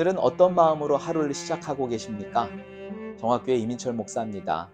오늘은 어떤 마음으로 하루를 시작하고 계십니까? 정학교의 이민철 목사입니다.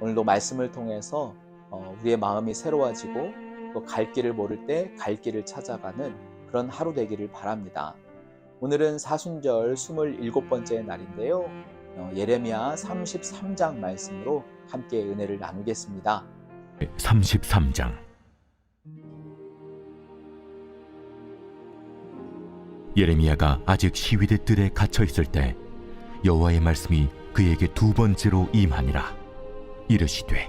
오늘도 말씀을 통해서 어, 우리의 마음이 새로워지고 또 갈 길을 모를 때 갈 길을 찾아가는 그런 하루 되기를 바랍니다. 오늘은 사순절 27번째 날인데요. 어, 예레미야 33장 말씀으로 함께 은혜를 나누겠습니다. 33장 예레미야가 아직 시위대 뜰에 갇혀 있을 때 여호와의 말씀이 그에게 두 번째로 임하니라. 이르시되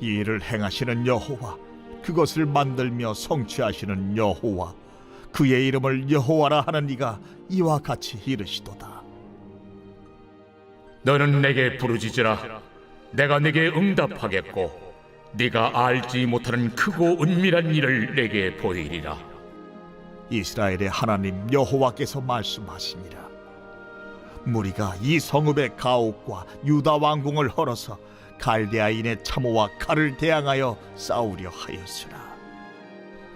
이 일을 행하시는 여호와 그것을 만들며 성취하시는 여호와 그의 이름을 여호와라 하는 이가 이와 같이 이르시도다. 너는 내게 부르짖으라. 내가 내게 응답하겠고 네가 알지 못하는 크고 은밀한 일을 내게 보이리라 이스라엘의 하나님 여호와께서 말씀하시니라 무리가 이 성읍의 가옥과 유다 왕궁을 헐어서 갈대아인의 참호와 칼을 대항하여 싸우려 하였으나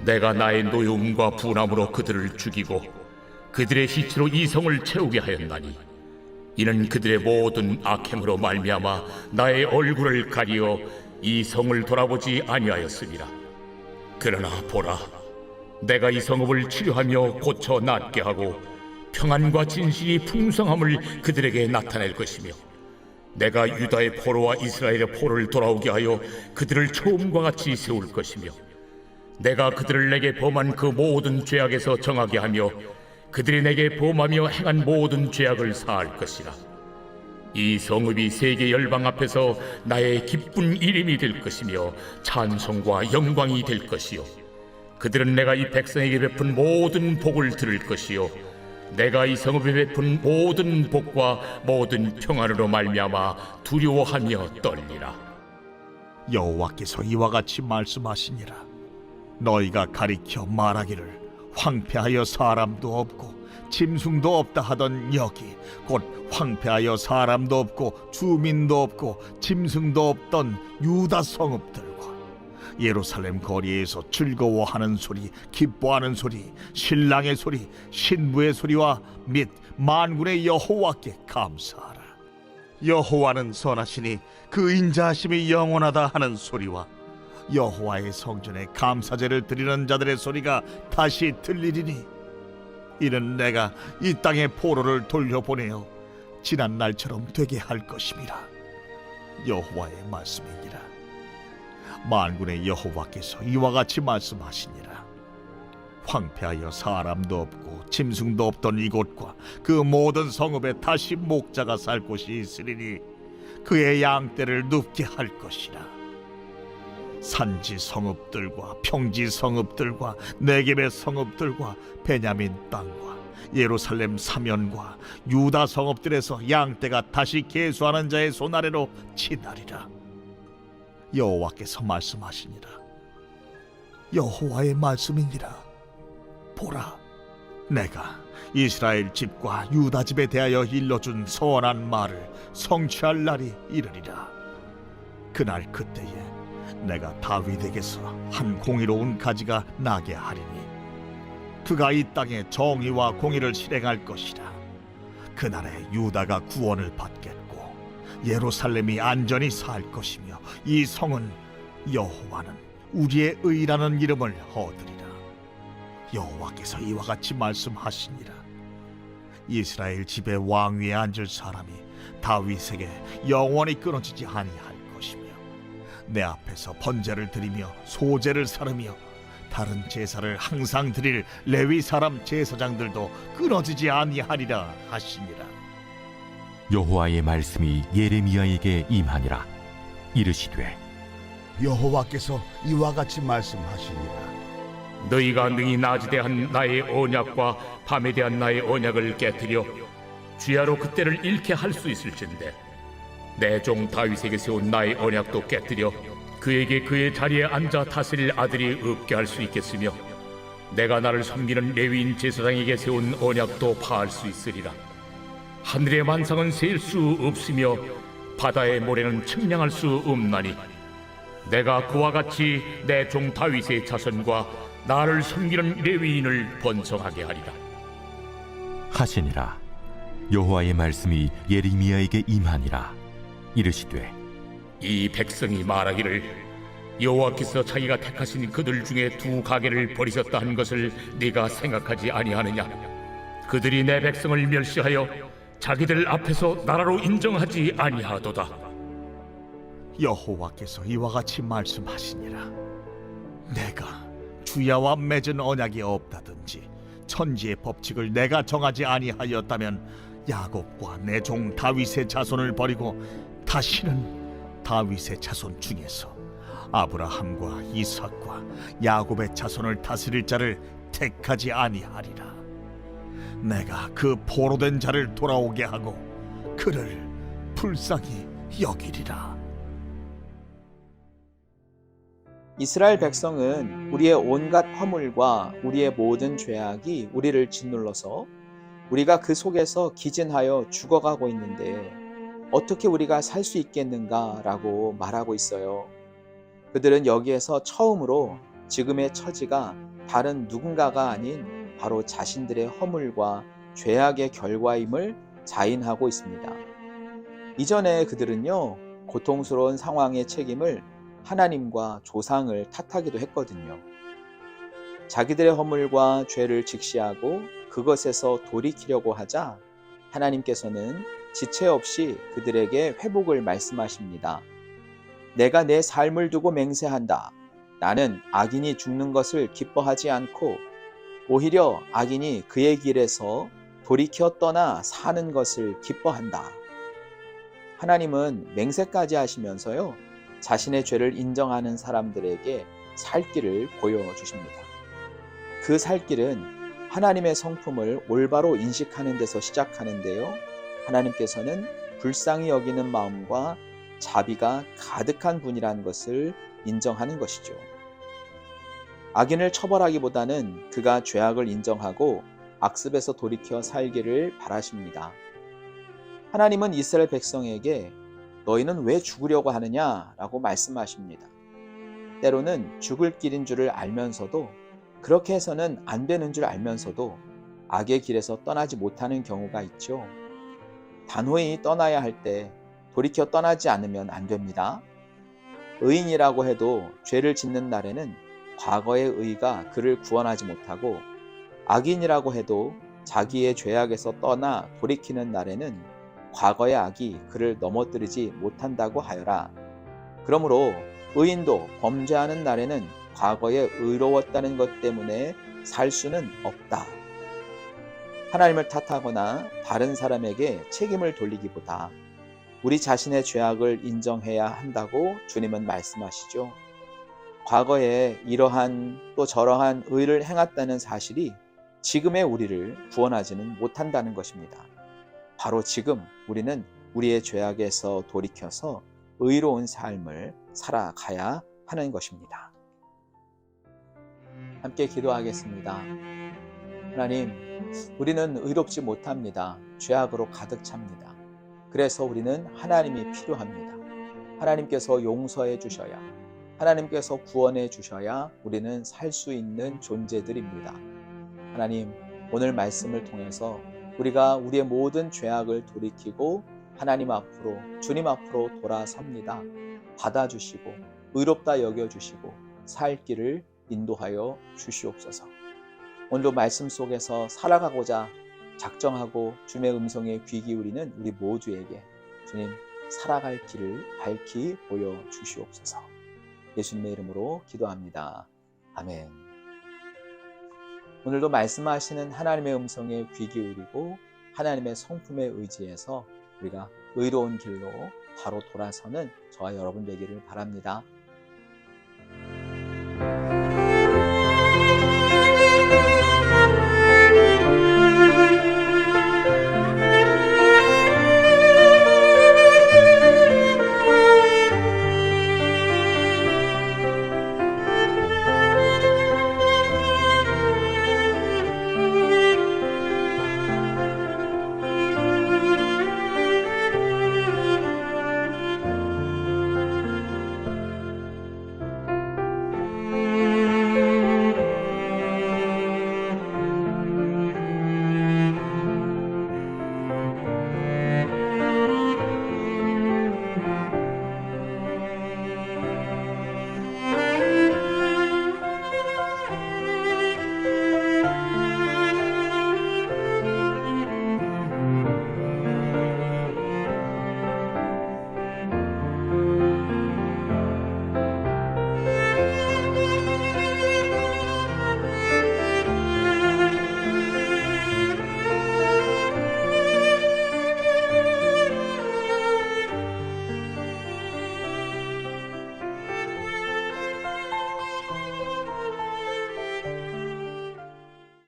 내가 나의 노여움과 분함으로 그들을 죽이고 그들의 시체로 이 성을 채우게 하였나니 이는 그들의 모든 악행으로 말미암아 나의 얼굴을 가리어 이 성을 돌아보지 아니하였습니다. 그러나 보라 내가 이 성읍을 치료하며 고쳐 낫게 하고 평안과 진실이 풍성함을 그들에게 나타낼 것이며 내가 유다의 포로와 이스라엘의 포로를 돌아오게 하여 그들을 처음과 같이 세울 것이며 내가 그들을 내게 범한 그 모든 죄악에서 정하게 하며 그들이 내게 범하며 행한 모든 죄악을 사할 것이라. 이 성읍이 세계 열방 앞에서 나의 기쁜 이름이 될 것이며 찬송과 영광이 될 것이요 그들은 내가 이 백성에게 베푼 모든 복을 들을 것이요. 내가 이 성읍에 베푼 모든 복과 모든 평안으로 말미암아 두려워하며 떨리라. 여호와께서 이와 같이 말씀하시니라. 너희가 가리켜 말하기를 황폐하여 사람도 없고 짐승도 없다 하던 여기 곧 황폐하여 사람도 없고 주민도 없고 짐승도 없던 유다 성읍들과 예루살렘 거리에서 즐거워하는 소리 기뻐하는 소리 신랑의 소리 신부의 소리와 및 만군의 여호와께 감사하라. 여호와는 선하시니 그 인자하심이 영원하다 하는 소리와 여호와의 성전에 감사제를 드리는 자들의 소리가 다시 들리리니 이는 내가 이 땅의 포로를 돌려보내어 지난 날처럼 되게 할 것임이라 여호와의 말씀이니라 만군의 여호와께서 이와 같이 말씀하시니라. 황폐하여 사람도 없고 짐승도 없던 이곳과 그 모든 성읍에 다시 목자가 살 곳이 있으리니 그의 양떼를 눕게 할 것이라. 산지 성읍들과 평지 성읍들과 네겝의 성읍들과 베냐민 땅과 예루살렘 사면과 유다 성읍들에서 양떼가 다시 계수하는 자의 손 아래로 치나리라 여호와께서 말씀하시니라. 여호와의 말씀이니라. 보라 내가 이스라엘 집과 유다 집에 대하여 일러준 선한 말을 성취할 날이 이르리라. 그날 그때에 내가 다윗에게서 한 공의로운 가지가 나게 하리니 그가 이 땅에 정의와 공의를 실행할 것이라. 그날에 유다가 구원을 받겠고 예루살렘이 안전히 살 것이며 이 성은 여호와는 우리의 의라는 이름을 얻으리라. 여호와께서 이와 같이 말씀하시니라. 이스라엘 집의 왕위에 앉을 사람이 다윗에게 영원히 끊어지지 아니할 것이며 내 앞에서 번제를 드리며 소제를 사르며 다른 제사를 항상 드릴 레위 사람 제사장들도 끊어지지 아니하리라 하시니라 여호와의 말씀이 예레미야에게 임하니라. 이르시되 여호와께서 이와 같이 말씀하시니라. 너희가 능히 낮에 대한 나의 언약과 밤에 대한 나의 언약을 깨뜨려 주야로 그때를 잃게 할 수 있을진데 내 종 다윗에게 세운 나의 언약도 깨뜨려 그에게 그의 자리에 앉아 다스릴 아들이 없게 할 수 있겠으며 내가 나를 섬기는 레위인 제사장에게 세운 언약도 파할 수 있으리라 하늘의 만상은 셀 수 없으며 바다의 모래는 측량할 수 없나니. 내가 그와 같이 내 종 다윗의 자손과 나를 섬기는 레위인을 번성하게 하리라. 하시니라. 여호와의 말씀이 예레미야에게 임하니라. 이르시되 이 백성이 말하기를 여호와께서 자기가 택하신 그들 중에 두 가게를 버리셨다 한 것을 네가 생각하지 아니하느냐? 그들이 내 백성을 멸시하여 자기들 앞에서 나라로 인정하지 아니하도다. 여호와께서 이와 같이 말씀하시니라. 내가 주야와 맺은 언약이 없다든지 천지의 법칙을 내가 정하지 아니하였다면 야곱과 내 종 다윗의 자손을 버리고 다시는 다윗의 자손 중에서 아브라함과 이삭과 야곱의 자손을 다스릴 자를 택하지 아니하리라 내가 그 포로된 자를 돌아오게 하고 그를 불쌍히 여기리라 이스라엘 백성은 우리의 온갖 허물과 우리의 모든 죄악이 우리를 짓눌러서 우리가 그 속에서 기진하여 죽어가고 있는데 어떻게 우리가 살 수 있겠는가라고 말하고 있어요. 그들은 여기에서 처음으로 지금의 처지가 다른 누군가가 아닌 바로 자신들의 허물과 죄악의 결과임을 자인하고 있습니다. 이전에 그들은요, 고통스러운 상황의 책임을 하나님과 조상을 탓하기도 했거든요. 자기들의 허물과 죄를 직시하고 그것에서 돌이키려고 하자 하나님께서는 지체 없이 그들에게 회복을 말씀하십니다. 내가 내 삶을 두고 맹세한다. 나는 악인이 죽는 것을 기뻐하지 않고 오히려 악인이 그의 길에서 돌이켜 떠나 사는 것을 기뻐한다. 하나님은 맹세까지 하시면서요. 자신의 죄를 인정하는 사람들에게 살 길을 보여주십니다. 그 살 길은 하나님의 성품을 올바로 인식하는 데서 시작하는데요. 하나님께서는 불쌍히 여기는 마음과 자비가 가득한 분이라는 것을 인정하는 것이죠. 악인을 처벌하기보다는 그가 죄악을 인정하고 악습에서 돌이켜 살기를 바라십니다. 하나님은 이스라엘 백성에게 너희는 왜 죽으려고 하느냐? 라고 말씀하십니다. 때로는 죽을 길인 줄을 알면서도 그렇게 해서는 안 되는 줄 알면서도 악의 길에서 떠나지 못하는 경우가 있죠. 단호히 떠나야 할 때 돌이켜 떠나지 않으면 안 됩니다. 의인이라고 해도 죄를 짓는 날에는 과거의 의가 그를 구원하지 못하고 악인이라고 해도 자기의 죄악에서 떠나 돌이키는 날에는 과거의 악이 그를 넘어뜨리지 못한다고 하여라. 그러므로 의인도 범죄하는 날에는 과거에 의로웠다는 것 때문에 살 수는 없다. 하나님을 탓하거나 다른 사람에게 책임을 돌리기보다 우리 자신의 죄악을 인정해야 한다고 주님은 말씀하시죠. 과거에 이러한 또 저러한 의를 행했다는 사실이 지금의 우리를 구원하지는 못한다는 것입니다. 바로 지금 우리는 우리의 죄악에서 돌이켜서 의로운 삶을 살아가야 하는 것입니다. 함께 기도하겠습니다. 하나님, 우리는 의롭지 못합니다. 죄악으로 가득 찹니다. 그래서 우리는 하나님이 필요합니다. 하나님께서 용서해 주셔야, 하나님께서 구원해 주셔야 우리는 살 수 있는 존재들입니다. 하나님, 오늘 말씀을 통해서 우리가 우리의 모든 죄악을 돌이키고 하나님 앞으로, 주님 앞으로 돌아섭니다. 받아주시고, 의롭다 여겨주시고, 살 길을 인도하여 주시옵소서. 오늘도 말씀 속에서 살아가고자 작정하고 주님의 음성에 귀 기울이는 우리 모두에게 주님 살아갈 길을 밝히 보여 주시옵소서. 예수님의 이름으로 기도합니다. 아멘. 오늘도 말씀하시는 하나님의 음성에 귀 기울이고 하나님의 성품에 의지해서 우리가 의로운 길로 바로 돌아서는 저와 여러분 되기를 바랍니다.